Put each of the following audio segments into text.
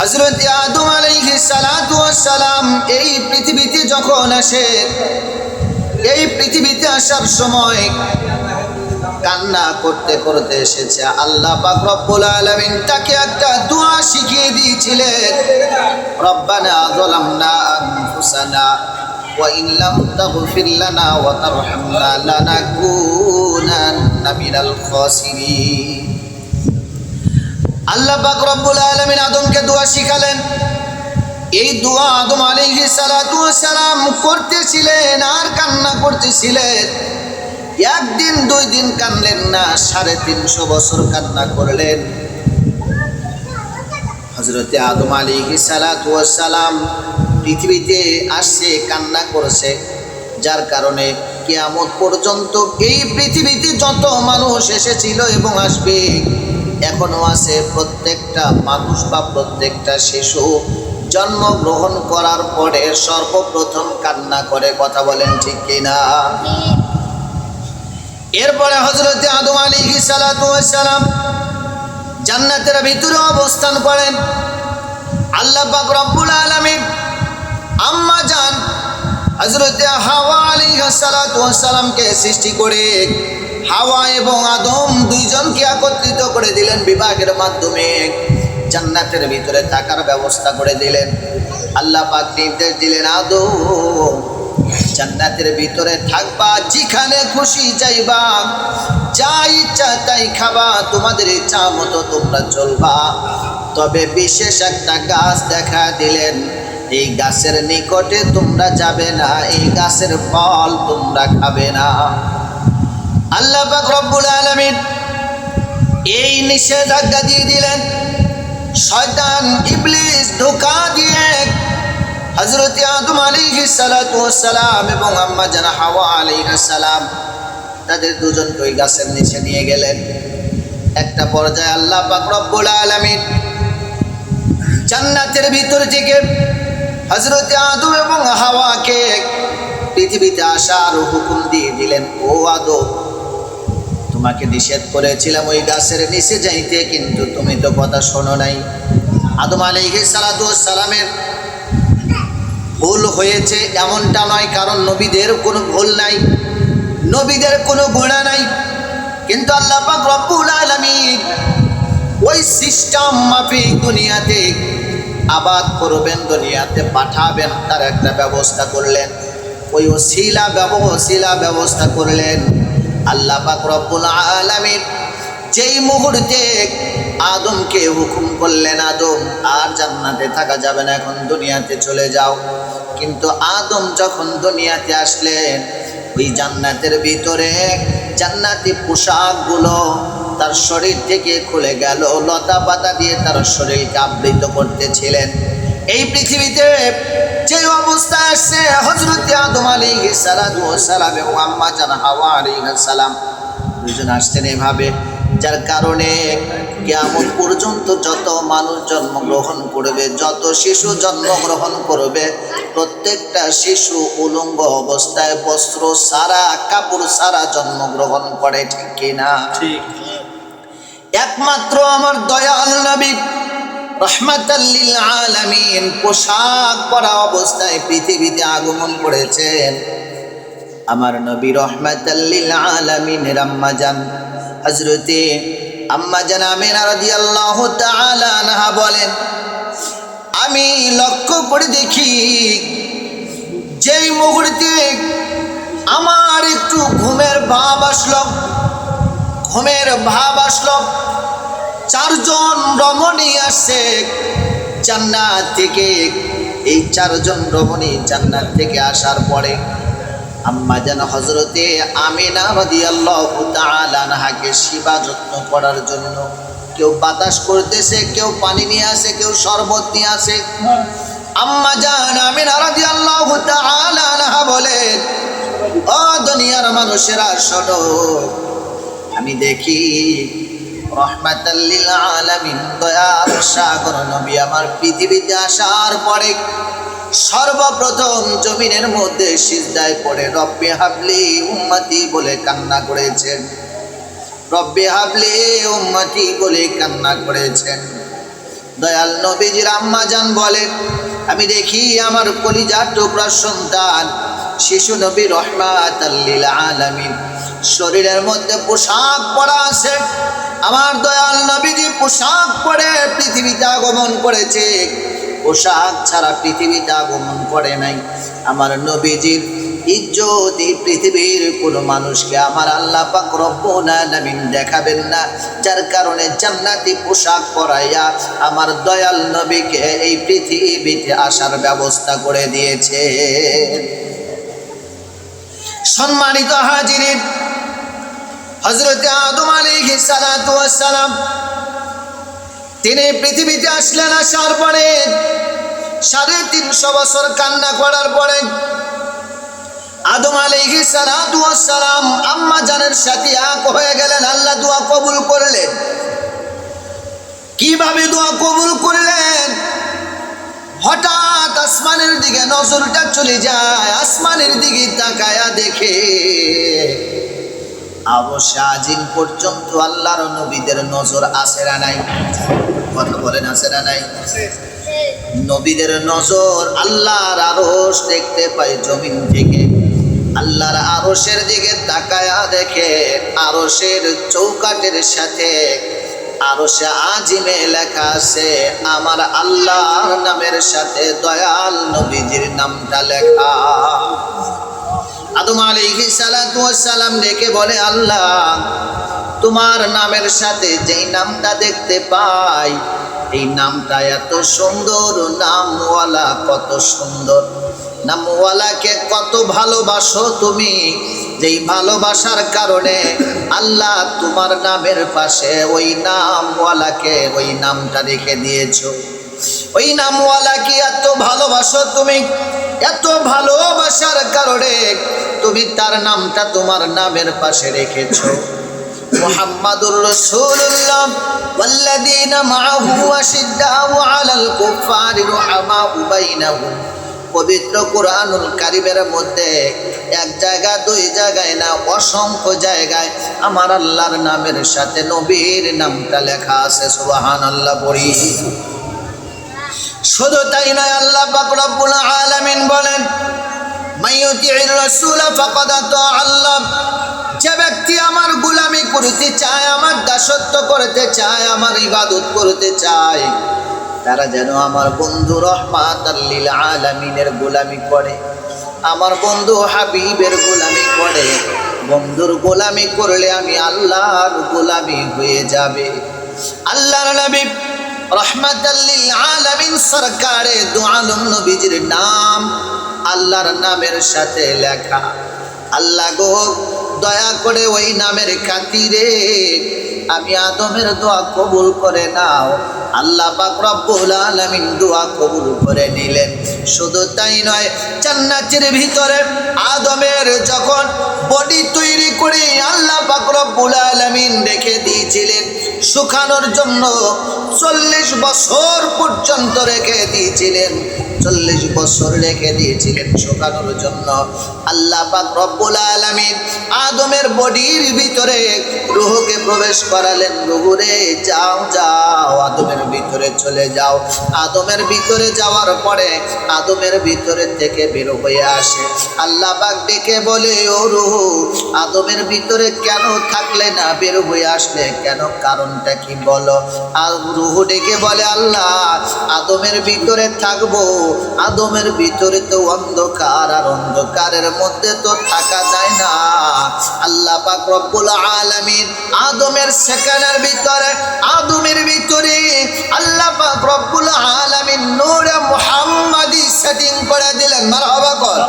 হজরত আদম সালাতু সালাম এই পৃথিবীতে যখন আসে, এই পৃথিবীতে আসার সময় কান্না করতে করতে এসেছে। আল্লাহ পাক রব্বুল আলামিন তাকে একটা দোয়া শিখিয়ে দিয়েছিলেন, রব্বানা যালামনা আনফুসানা ওয়া ইন লাম তাগফির লানা ওয়া তারহামনা খাসিরিন। আল্লাহ পাক রব্বুল আলামিন আদমকে দোয়া শিখালেন। এই দোয়া আদম সালাতু সালাম করতেছিলেন আর কান্না করতেছিলেন। একদিন, দুই দিন কানলেন না, সাড়ে তিনশো বছর কান্না করলেন। হজরতে আদম সালাতু সালাম পৃথিবীতে আসছে, কান্না করেছে। যার কারণে কিয়ামত পর্যন্ত এই পৃথিবীতে যত মানুষ এসেছিল এবং আসবে এখনও আছে প্রত্যেকটা মানুষ বা প্রত্যেকটা শিশু। জন্মগ্রহণ করার পরে সর্বপ্রথম কান্না করে কথা বলেন ঠিক কিনা? এরপরে হজরতে আদম আলী সালাম জান্নাতের ভিতরে অবস্থান করেন। আল্লাহ রব্বুল আলামিন আম্মা জান হজরতে হাওয়া আলী সালামকে সৃষ্টি করে হাওয়া এবং আদম দুইজনকে একত্রিত করে দিলেন মাধ্যমে। জান্নাতের ভিতরে থাকার ব্যবস্থা করে দিলেন। আল্লাহ পাক নির্দেশ দিলেন, আদম, জান্নাতের ভিতরে থাকবা, যেখানে খুশি চাইবা যা ইচ্ছা তাই খাবা, তোমাদের ইচ্ছা মতো তোমরা চলবা। তবে বিশেষ একটা গাছ দেখা দিলেন। এই গাছের নিকটে তোমরা যাবে না, এই গাছের ফল তোমরা খাবে না। আল্লাহ রব্বুল আলামিন এই নিষেধাজ্ঞা দিয়ে দিলেন, শয়তান ইবলিস ধোকা দিয়ে হজরত আদম সালাম এবং আম্মা জানা হাওয়া সালাম তাদের দুজনকে ওই গাছের নিচে নিয়ে গেলেন। একটা পর্যায়ে আল্লাহ পাক রব্বুল আলামিন জান্নাতের ভিতর থেকে হজরত আদম এবং হাওয়াকে পৃথিবীতে আসার হুকুম দিয়ে দিলেন, ও আদম, তোমাকে নিষেধ করেছিলাম ওই গাছের নিচে যাইতে, কিন্তু তুমি তো কথা শোনো নাই। আদম সালাতু সালামের ভুল হয়েছে এমনটা নয়, কারণ নবীদের কোনো ভুল নাই, নবীদের কোনো গোড়া নাই। কিন্তু আল্লাহ রব্বুল আলামিন ওই সিস্টেম মাফিক দুনিয়াতে আবাদ করবেন দুনিয়াতে, পাঠাবেন তার একটা ব্যবস্থা করলেন। ওই ওসিলা ব্যবস্থিলা ব্যবস্থা করলেন। আল্লাহ পাক রব্বুল আলামিন যেই মুহূর্তে আদমকে হুকুম করলেন, আদম আর জান্নাতে থাকা যাবে না, এখন দুনিয়াতে চলে যাও। কিন্তু আদম যখন দুনিয়াতে আসলেন, ওই জান্নাতের ভিতরে জান্নাতি পোশাকগুলো তার শরীর থেকে খুলে গেল। লতা পাতা দিয়ে তার শরীরকে আবৃত করতেছিলেন। এই পৃথিবীতে যে অবস্থা আসছে হজরত আদম আলী সালাম এবং আম্মা জান হাওয়া আলী সালাম দুজন আসছেন এভাবে। যার কারণে কেমন পর্যন্ত যত মানুষ জন্মগ্রহণ করবে যত শিশু জন্মগ্রহণ করবে প্রত্যেকটা শিশু উলঙ্গ অবস্থায় বস্ত্র সারা কাপড় সারা জন্মগ্রহণ করে ঠিক কিনা ঠিক। একমাত্র আমার দয়াল নবী রহমাতাল্লিল আলামিন পোশাক পরা অবস্থায় পৃথিবীতে আগমন করেছেন। আমার নবী রহমাতাল্লিল আলামিনের আম্মা জান হজরতে আম্মা জান আমিনা রাদিয়াল্লাহু তাআলা বলেন, আমি লক্ষ্য করে দেখি, যেই মুহূর্তে আমার একটু ঘুমের ভাব আসলো, ঘুমের ভাব আসলো, চারজন রমণী আসছে জান্নাত থেকে। এই চারজন রমণী জান্নাত থেকে আসার পরে আম্মা যেন হজরতে আমিনা তাআলা আনহাকে সেবা যত্ন করার জন্য কেউ বাতাস করতেছে, কেউ পানি নিয়ে আসে, কেউ শরবত নিয়ে আসে। আম্মা জান আমিনা তাআলা আনহা বলেন ও দুনিয়ার মানুষেরা, শোনো, আমি দেখি রহমাতাল্লিল আলামিন দয়ার সাগর নবী আমার পৃথিবীতে আসার পরে সর্বপ্রথম জমিনের মধ্যে সিজদায় পড়ে রব্বে হাবলি উম্মতি বলে কান্না করেছেন। রব্বে হাবলি উম্মতি বলে কান্না করেছেন। দয়াল নবীজির আম্মা জান বলেন আমি দেখি আমার কলিজার টুকরার সন্তান, শিশু নবী রহমাত আলামিন। শরীরের মধ্যে পোশাক পরা আছে। আমার দয়াল নবীজি পোশাক পরে পৃথিবীতে আগমন করেছে। পোশাক ছাড়া পৃথিবীতে আগমন করে নাই। আমার নবীজির ইজ্জত পৃথিবীর কোনো মানুষকে আমার আল্লাহ পাক রব্বুল আলামিন দেখাবেন না, যার কারণে জান্নাতি পোশাক পরাইয়া আমার দয়াল নবীকে এই পৃথিবীতে আসার ব্যবস্থা করে দিয়েছে। সম্মানিত হাজিরিন হজরত আদম ওয়াস সালাম তিনি পৃথিবীতে আসলেন, আসার পরে সাড়ে তিনশো বছর কান্না করার পরে আদম ওয়াস সালাম আম্মা জানের সাথে এক হয়ে গেলেন। আল্লাহ দোয়া কবুল করলেন। কীভাবে দোয়া কবুল করলেন? হঠাৎ আসমানের দিকে নজরটা চলে যায়, আসমানের দিকে তাকায়া দেখে অবশ্য আজিম পর্যন্ত আল্লাহর নবীদের নজর আসে না নাই। কথা বলেন আসে না নাই? নবীদের নজর আল্লাহর আরশ দেখতে পাই জমিন থেকে। আল্লাহর আরশের দিকে তাকায়া দেখে আরশের চৌকাটের সাথে আরশে আজিমে লেখা আছে আমার আল্লাহর নামের সাথে দয়াল নবীজির নামটা লেখা। আদম ওয়াস সালাম ডেকে বলে আল্লাহ তোমার নামের সাথে যেই নামটা দেখতে পাই, এই নামটা এত সুন্দর, নামওয়ালা কত সুন্দর। নামওয়ালাকে কত ভালোবাসো তুমি, যেই ভালোবাসার কারণে আল্লাহ তোমার নামের পাশে ওই নামওয়ালাকে ওই নামটা রেখে দিয়েছ। ওই নামওয়ালাকে এত ভালোবাসো তুমি, এত ভালোবাসার কারণে তুমি তার নামটা তোমার নামের পাশে রেখেছো। মুহাম্মাদুর রাসূলুল্লাহ والذين معه أشداء على الكفار رحماء بينهم পবিত্র কোরআনুল কারিমের মধ্যে এক জায়গা দুই জায়গায় না অসংখ্য জায়গায় আমার আল্লাহর নামের সাথে নবীর নামটা লেখা আছে সুবাহান আল্লাহ পড়ি শুধু তাই নয় আল্লাহ পাক রব্বুল আলামিন বলেন যে ব্যক্তি আমার গোলামি করতে চায়, আমার দাসত্ব করতে চায়, আমার ইবাদত করতে চায়, তারা যেন আমার বন্ধু রহমাত আলামিনের গোলামি করে, আমার বন্ধু হাবিবের গোলামি করে। বন্ধুর গোলামি করলে আমি আল্লাহর গোলামি হয়ে যাবে। আল্লাহর নবী রহমাতাল্লিল আলামিন সরকারে দু আলম নবীজির নাম আল্লাহর নামের সাথে লেখা। আল্লাহ গো, দয়া করে ওই নামের খাতিরে আমি আদমের দোয়া কবুল করে নাও। আল্লাহ পাক রব্বুল আলামিন দোয়া কবুল করে নিলেন। শুধু তাই নয়, জান্নাতের ভিতরে আদমের যখন বডি তৈরি করে আল্লাহ পাক রব্বুল আলামিন রেখে দিয়েছিলেন, শুকানোর জন্য চল্লিশ বছর পর্যন্ত রেখে দিয়েছিলেন, চল্লিশ বছর রেখে দিয়েছিলেন শুকানোর জন্য। আল্লাহ পাক রব্বুল আলামিন আদমের বডির ভিতরে রুহকে প্রবেশ করালেন, রুহুরে, যাও যাও, আদমের ভিতরে চলে যাও। আদমের ভিতরে যাওয়ার পরে আদমের ভিতরে থেকে বের হয়ে আসে। আল্লাহ পাক ডেকে বলে, ও রুহু, আদমের ভিতরে কেন থাকলে না বের হয়ে আসলে? কেন কারণটা কি বলো? আর রুহু ডেকে বলে, আল্লাহ, আদমের ভিতরে থাকব। আদমের ভিতরে তো অন্ধকার, আর অন্ধকারের মধ্যে তো থাকা যায় না। আল্লাহ পাক রব্বুল আলামিন আদমের সেখানের ভিতরে, আদমের ভিতরে আল্লাহ পাক রব্বুল আলামিন নূরে মুহাম্মাদি সেটিং করে দিলেন। মারহাবা কর।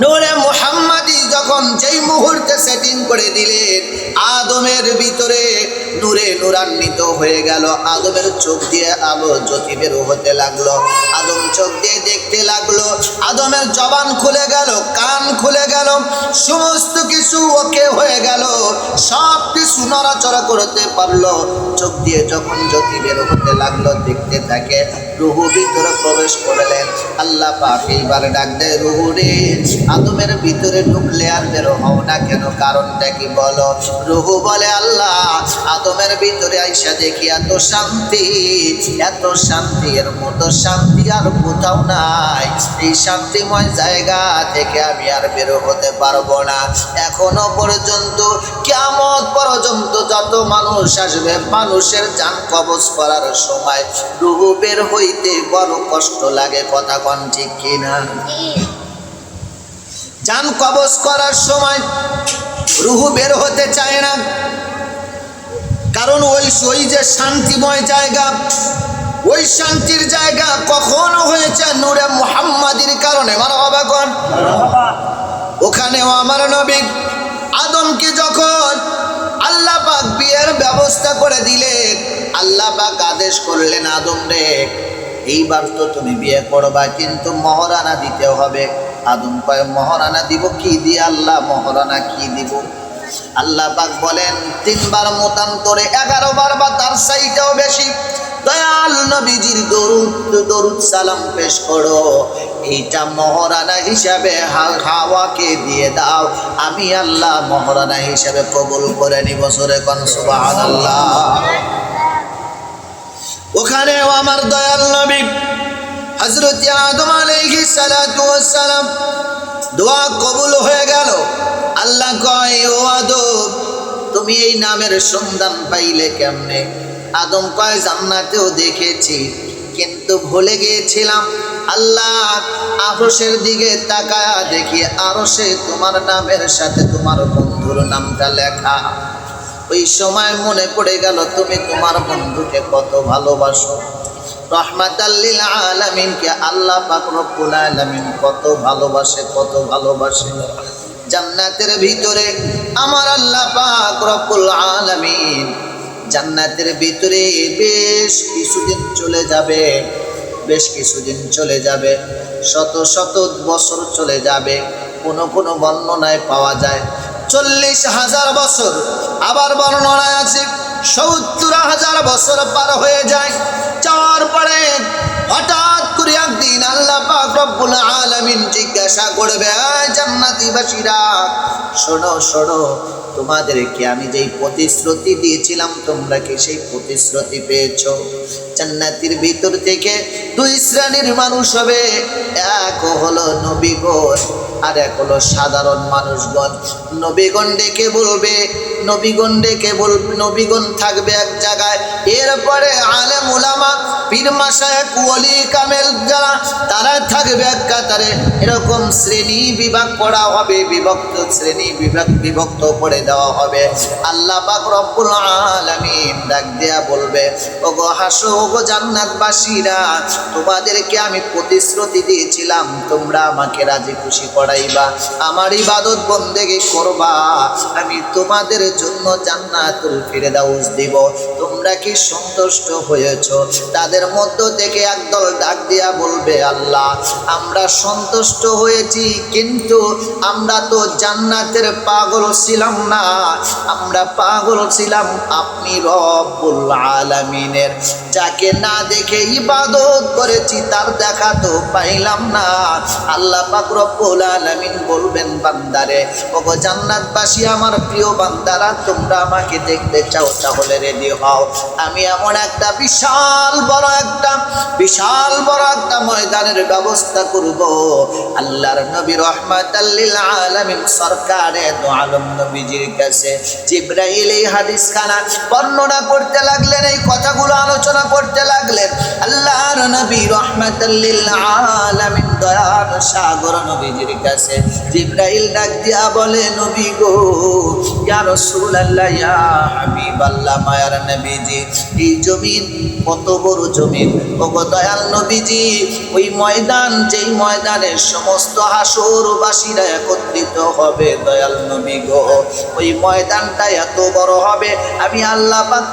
নূরে যেই মুহূর্তে সেটিং করে দিলেন, আদমের ভিতরে নূরে নূরান্বিত হয়ে গেল। আদমের চোখ দিয়ে আলো জ্যোতি বের হতে লাগল। আদম চোখ দিয়ে দেখতে লাগল, আদমের জবান খুলে গেল, কান খুলে গেল, সমস্ত কিছু ওকে হয়ে গেল। সব কিছু নড়াচড়া করতে পারল। চোখ দিয়ে যখন জ্যোতি বের হতে লাগল, দেখতে থাকে রুহু ভিতরে প্রবেশ করলেন। আল্লাহ পাক এইবার ডাক দেয়, রুহু রে। আদমের ভিতরে ঢুকলে আর বেরো হও না কেন? কারণটা কি বলো? রুহু বলে, আল্লাহ, আদমের ভিতরে আইসা দেখি এত শান্তি এত শান্তি, এর মতো শান্তি আর কোথাও নাই। এই শান্তিময় জায়গা থেকে আমি আর বের হতে পারব না। এখনও পর্যন্ত কেমন পর্যন্ত যত মানুষ আসবে, মানুষের যান কবজ করার সময় রুহু বের হইতে বড় কষ্ট লাগে। কথা কন ঠিক কিনা? যান কবজ করার সময় রুহু বের হতে চায় না। কারণ ওই ওই যে শান্তিময় জায়গা, ওই শান্তির জায়গা কখনো হয়েছে নূরে মুহাম্মাদির কারণে। অবাকন ওখানেও আমার নবী আদমকে যখন আল্লাহ পাক বিয়ের ব্যবস্থা করে দিলেন, আল্লাহ পাক আদেশ করলেন, আদম রে, এইবার তো তুমি বিয়ে করবা, কিন্তু মহারানা দিতে হবে। আদম কয়, মহারানা দিব কি দিয়ে আল্লাহ? মহারানা কি দিব? আল্লাহ পাক বলেন, তিনবার মতান্তরে এগারো বার বা তার সাইটাও বেশি। দয়াল নবীজির দরুদ দরুদ সালাম পেশ করো। এইটা মহারানা হিসাবে হাল হাওয়াকে দিয়ে দাও। আমি আল্লাহ মহারানা হিসাবে কবুল করে নিব সরে কন, সুবহানাল্লাহ। ওখানেও আমার দয়াল নবী হযরত আদম আলাইহিস সালাতু ওয়াস সালাম দোয়া কবুল হয়ে গেল। আল্লাহ কয়, ও আদম, তুমি এই নামের সন্ধান পাইলে কেমনে? আদম কয়, জান্নাতেও দেখেছি, কিন্তু ভুলে গিয়েছিলাম। আল্লাহ আরশের দিকে তাকায়া দেখি আরশে তোমার নামের সাথে তোমার বন্ধুর নামটা লেখা। ওই সময় মনে পড়ে গেল, তুমি তোমার বন্ধুকে কত ভালোবাসো। রহমাতাল্লিল আলামিনকে আল্লাহ পাক রব্বুল আলামিন কত ভালোবাসে কত ভালোবাসে। জান্নাতের ভিতরে আমার আল্লাহ পাক রব্বুল আলামিন জান্নাতের ভিতরে বেশ কিছুদিন চলে যাবে, বেশ কিছুদিন চলে যাবে, শত শত বছর চলে যাবে, কোনো কোনো বর্ণনায় পাওয়া যায়। চল্লিশ হাজার বছর আবার বর্ণনায় আছে সত্তর হাজার বছর পার হয়ে যায়। যাওয়ার পরে হঠাৎ করে একদিন আল্লাহ পাক রব্বুল আলামিন জিজ্ঞাসা করবে জান্নাতীবাসীরা, শোনো শোনো তোমাদেরকে আমি যেই প্রতিশ্রুতি দিয়েছিলাম, তোমরা কি সেই প্রতিশ্রুতি পেয়েছ? জান্নাতির ভিতর থেকে দুই শ্রেণির মানুষ হবে। এক হলো নবীগণ, আর এক হলো সাধারণ মানুষগণ। নবীগণ ডেকে বলবে, নবীগণ ডেকে বলবে নবীগণ থাকবে এক জায়গায়। এরপরে আলেম উলামা পীর মাসায়েক ওলি কামেল যারা, তারা থাকবে এক কাতারে। এরকম শ্রেণি বিভাগ করা হবে, বিভক্ত শ্রেণি বিভাগ বিভক্ত করে দেওয়া হবে। আল্লাহ পাক রব্বুল আলামিন ডাক দেয়া বলবে, ওগো হাসো, ওগো জান্নাতবাসীরা, তোমাদেরকে আমি প্রতিশ্রুতি দিয়েছিলাম, তোমরা আমাকে রাজি খুশি করাইবা। আমার ইবাদত বন্দেগী করবা। আমি তোমাদের জন্য জান্নাতুল ফিরদাউস দিব। তোমরা কি সন্তুষ্ট হয়েছ? তাদের মধ্য থেকে একদল ডাক দিয়া বলবে, আল্লাহ, আমরা সন্তুষ্ট হয়েছি, কিন্তু আমরা তো জান্নাতের পাগল ছিলাম না। আমরা পাগল ছিলাম আপনি রব্বুল আলামিনের। যাকে না দেখে ইবাদত করেছি, তার দেখা তো পাইলাম না। আল্লাহ পাক রব্বুল আলামিন বলবেন, বান্দারে, ওগো জান্নাতবাসী আমার প্রিয় বান্দারা, তোমরা আমাকে দেখতে চাও, তাহলে রেডি হও। আমি এমন একটা বিশাল বড় একটা, বিশাল বড় একটা ময়দানের ব্যবস্থা করব। আল্লাহর নবী রহমাতাল্লিল আলামিন সরকারে তো আলম নবীজির কাছে জিব্রাইল এই হাদিস খানা বর্ণনা করতে লাগলেন, এই কথাগুলো আলোচনা করতে লাগলেন। আল্লাহর নবী রহমাতাল্লিল আলামিন দয়ার সাগর নবীজির কাছে। জিব্রাইল ডাক দিয়া বলে, নবী গো, ইয়া মায়ার নবীজি, এই জমিন কত বড় জমিন? দয়াল নবীজি, ওই ময়দান, যেই ময়দানে সমস্ত হাসরবাসীরা একত্রিত হবে, দয়াল নবী গো। ওই ময়দানটা এত বড় হবে, আমি আল্লাহ পাক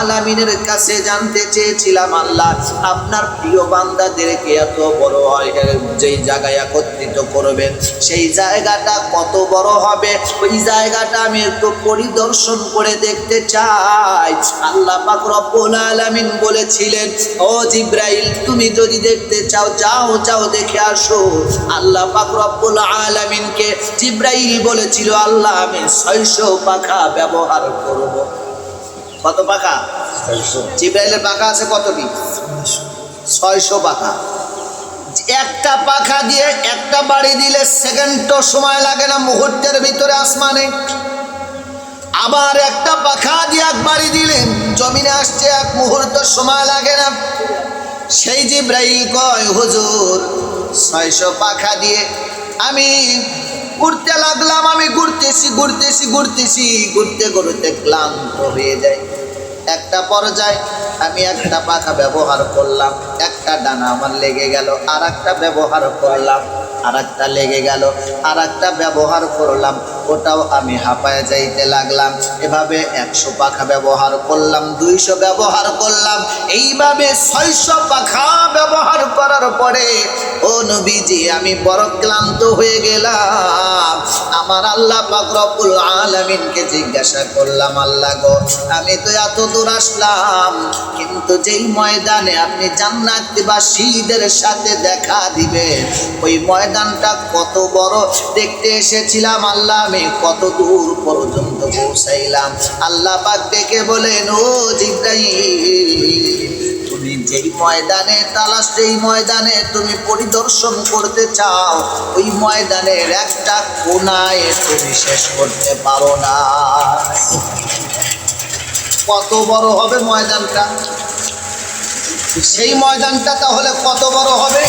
আলামিনের কাছে জানতে চেয়েছিলাম, আল্লাহ, আপনার প্রিয় বান্দাদেরকে এত বড় হয়ে যেই জায়গায় একত্রিত করবে সেই জায়গাটা কত বড় হবে? ওই জায়গাটা আমি একটু পরিদর্শন করে দেখতে চাই। আল্লাহ পাক রব্বুল আলামিন বলেছিলেন ও জিব্রাইল তুমি যদি দেখতে চাও যাও যাও দেখে আসো। আল্লাহ পাক রব্বুল আলামিনকে জিব্রাইল বলেছিল আল্লাহ আমি ছয়শো পাখা ব্যবহার করব। কত পাখা? জিব্রাইলের পাখা আছে কতটি? ছয়শো পাখা। একটা পাখা দিয়ে একটা বাড়ি দিলে সেকেন্ডও সময় লাগে না মুহূর্তের ভিতরে আসমানে। আবার একটা পাখা দিয়ে এক বাড়ি দিলে জমিনে আসছে এক মুহূর্ত সময় লাগে না। সেই যে জিব্রাইল কয়, হুজুর, ছয়শো পাখা দিয়ে আমি ঘুরতে লাগলাম, আমি ঘুরতেছি ঘুরতেছি ঘুরতেছি, ঘুরতে ঘুরতে ক্লান্ত হয়ে যাই। একটা পর্যায়ে আমি একটা পাখা ব্যবহার করলাম, একটা ডানা আমার লেগে গেল আর একটা ব্যবহার করলাম আর একটা লেগে গেল আর একটা ব্যবহার করলাম। ওটাও আমি হাঁপায় যাইতে লাগলাম। এভাবে একশো পাখা ব্যবহার করলাম, দুইশো ব্যবহার করলাম। এইভাবে ছয়শো পাখা ব্যবহার করার পরে, ও নবীজি, আমি বড় ক্লান্ত হয়ে গেলাম। আমার আল্লাহ পাক রব্বুল আলামিনকে জিজ্ঞাসা করলাম, আল্লাহ গো, আমি তো এত দূর আসলাম, কিন্তু যেই ময়দানে আপনি জান্নাতবাসীদের সাথে দেখা দিবেন, ওই ময়দানটা কত বড়। দেখতে এসেছিলাম আল্লাহ আমি কত দূর পর্যন্ত পৌঁছাইলাম? আল্লাহ পাক ডেকে বলেন, ও জিব্রাইল, তুমি যেই ময়দানে তালাশ, যেই ময়দানে তুমি পরিদর্শন করতে চাও, ওই ময়দানের একটা কোনায় তুমি শেষ করতে পারো না। কত বড় হবে ময়দানটা? সেই ময়দানটা তাহলে কত বড় হবে?